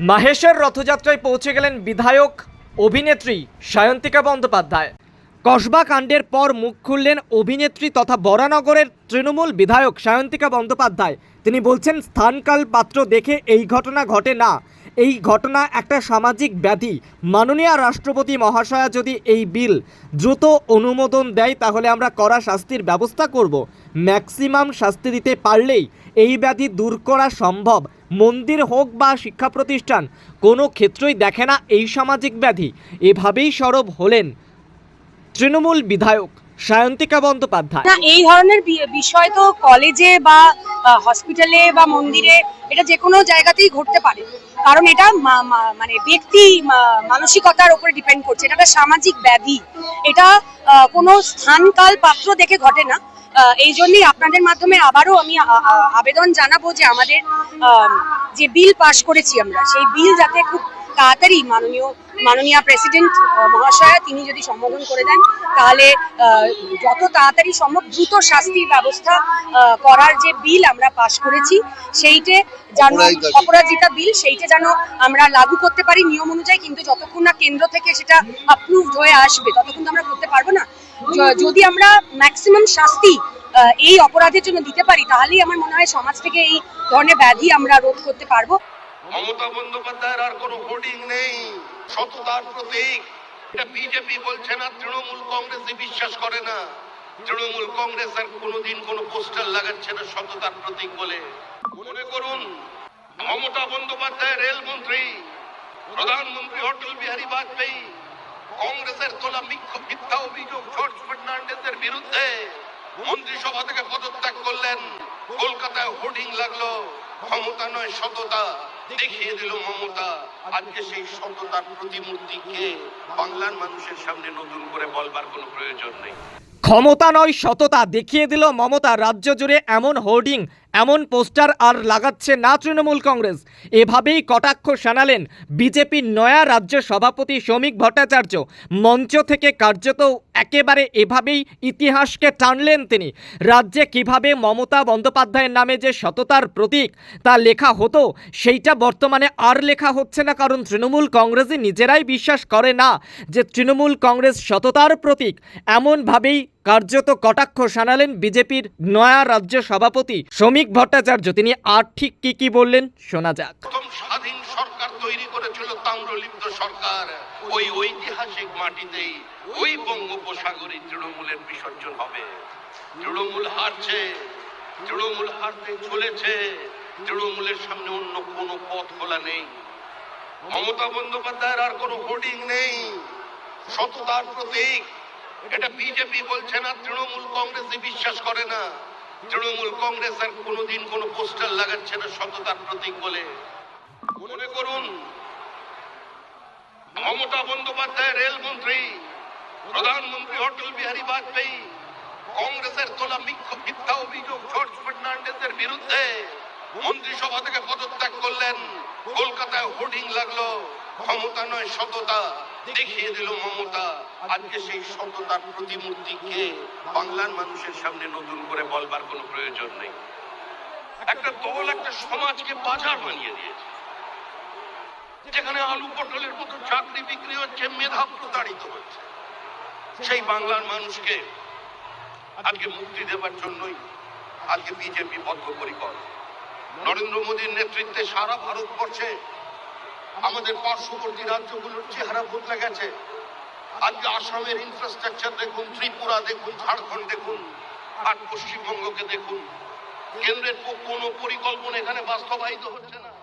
মাহেশের রথযাত্রায় পৌঁছে গেলেন বিধায়ক অভিনেত্রী সায়ন্তিকা বন্দ্যোপাধ্যায়। কসবা কাণ্ডের পর মুখ খুললেন অভিনেত্রী তথা বরানগরের তৃণমূল বিধায়ক সায়ন্তিকা বন্দ্যোপাধ্যায়। তিনি বলছেন, স্থানকাল পাত্র দেখে এই ঘটনা ঘটে না। এই ঘটনা একটা সামাজিক ব্যাধি। মাননীয় রাষ্ট্রপতি মহাশয়া যদি এই বিল দ্রুত অনুমোদন দেয়, তাহলে আমরা কড়া শাস্তির ব্যবস্থা করব। ম্যাক্সিমাম শাস্তি দিতে পারলেই এই ব্যাধি দূর করা সম্ভব। মন্দির হোক বা শিক্ষা প্রতিষ্ঠান কোনো ক্ষেত্রেই দেখে না এই সামাজিক ব্যাধি। এভাবেই সরব হলেন তৃণমূল বিধায়ক সায়ন্তিকা বন্দ্যোপাধ্যায়। না, এই ধরনের বিষয় তো কলেজে বা হসপিটালে বা মন্দিরে, এটা যে কোনো জায়গাতেই ঘটতে পারে। কারণ এটা মানে ব্যক্তি মানসিকতার উপরে ডিপেন্ড করছে। এটা একটা সামাজিক ব্যাধি। এটা কোনো স্থানকাল পাত্র দেখে ঘটে না। এই জন্যই আপনাদের মাধ্যমে আবারও আমি আবেদন জানাব যে আমাদের আম, যে বিল পাশ করেছি আমরা সেই বিল যাতে খুব তাড়াতাড়ি মাননীয় মাননীয় প্রেসিডেন্ট মহাশয়া তিনি যদি সম্বোধন করে দেন তাহলে যত তাড়াতাড়ি সম্ভব দ্রুত শাস্তির ব্যবস্থা করার যে বিল আমরা পাশ করেছি সেইটে যেন অপরাজিতা বিল। সেইটা যেন আমরা লাগু করতে পারি নিয়ম অনুযায়ী কিন্তু যতক্ষণ না কেন্দ্র থেকে সেটা অ্যাপ্রুভড হয়ে আসবে ততক্ষণ তো আমরা করতে পারব না যদি আমরা ম্যাক্সিমাম শাস্তি এই অপরাধের জন্য দিতে পারি তাহলেই আমার মনে হয় সমাজ থেকে এই ধরনের ব্যাধি আমরা রোধ করতে পারব মমতা বন্দ্যোপাধ্যায়ের আর কোনো হোর্ডিং নেই। সততার প্রতীক। এটা বিজেপি বলছে না, তৃণমূল কংগ্রেসে বিশ্বাস করে না। তৃণমূল কংগ্রেস আর কোনোদিন কোনো পোস্টার লাগাচ্ছে না সততার প্রতীক বলে। মনে করুন, মমতা বন্দ্যোপাধ্যায় রেলমন্ত্রী প্রধানমন্ত্রী অটল বিহারী বাজপেয়ী, কংগ্রেসের তোলা মিথ্যা অভিযোগ জর্জ ফার্নান্ডেসের বিরুদ্ধে মন্ত্রিসভা থেকে পদত্যাগ করলেন। কলকাতায় হোর্ডিং লাগল। ক্ষমতা নয়, সততা। দেখিয়ে দিল মমতা, আজকে সেই সততার প্রতিমূর্তিকে বাংলার মানুষের সামনে নতুন করে বলবার কোনো প্রয়োজন নেই। ক্ষমতা নয়, সততা দেখিয়ে দিল মমতা। রাজ্য জুড়ে এমন হোর্ডিং এমন পোস্টার আর লাগাচ্ছে না তৃণমূল কংগ্রেস। এভাবেই কটাক্ষ শানালেন বিজেপির নয়া রাজ্য সভাপতি শ্রমিক ভট্টাচার্য। মঞ্চ থেকে কার্যত একেবারে এভাবেই ইতিহাসকে টানলেন তিনি। রাজ্যে কীভাবে মমতা বন্দ্যোপাধ্যায়ের নামে যে সততার প্রতীক তা লেখা হতো, সেইটা বর্তমানে আর লেখা হচ্ছে না, কারণ তৃণমূল কংগ্রেসই নিজেরাই বিশ্বাস করে না যে তৃণমূল কংগ্রেস সততার প্রতীক। এমনভাবেই কার্যত কটাক্ষ শানালেন বিজেপির নয়া রাজ্য সভাপতি শ্রমিক ভট্টাচার্য। তিনি আর ঠিক কি কি বললেন, শোনা যাক। স্বাধীন সরকার তৈরি করেছিল তাম্রলিপ্ত সরকার। ওই ঐতিহাসিক ওই বঙ্গোপসাগরে তৃণমূলের বিসর্জন হবে। তৃণমূল হারছে, তৃণমূল হারতে চলেছে, তৃণমূলের সামনে অন্য কোনো পথ খোলা নেই। মমতা বন্দ্যোপাধ্যায়ের আর কোনো হোর্ডিং নেই। সততার প্রতীক এটা বিজেপি বলছে না, তৃণমূল কংগ্রেসে বিশ্বাস করে না। তৃণমূল কংগ্রেস আর কোনোদিন কোনো পোস্টার লাগাচ্ছে না সততার প্রতীক বলে। মনে করুন, মমতা বন্দ্যোপাধ্যায়, রেলমন্ত্রী, প্রধানমন্ত্রী অটল বিহারী বাজপেয়ী, কংগ্রেসের তোলা মিথ্যা অভিযোগ জর্জ ফার্নান্ডেসের বিরুদ্ধে মন্ত্রিসভা থেকে পদত্যাগ করলেন। কলকাতায় হোর্ডিং লাগল। ক্ষমতা নয়, সততা। দেখিয়ে দিল মমতা। আজকে সেই সততার প্রতিমূর্তিকে বাংলার মানুষের সামনে নতুন করে বলবার কোনো প্রয়োজন নেই। একটা দল, একটা সমাজকে বাজার বানিয়ে দিয়েছে। যেখানে আলু পটলের মতো চাকরি বিক্রি হচ্ছে, মেধা প্রতারিত হচ্ছে। সেই বাংলার মানুষকে আজকে মুক্তি দেবার জন্যই আজকে বিজেপি বদ্ধপরিকর। নরেন্দ্র মোদীর নেতৃত্বে সারা ভারতবর্ষে আমাদের পার্শ্ববর্তী রাজ্যগুলোর চেহারা বদলে গেছে। আজকে আসামের ইনফ্রাস্ট্রাকচার দেখুন, ত্রিপুরা দেখুন, ঝাড়খণ্ড দেখুন, আর পশ্চিমবঙ্গকে দেখুন। কেন্দ্রের কোনো পরিকল্পনা এখানে বাস্তবায়িত হচ্ছে না।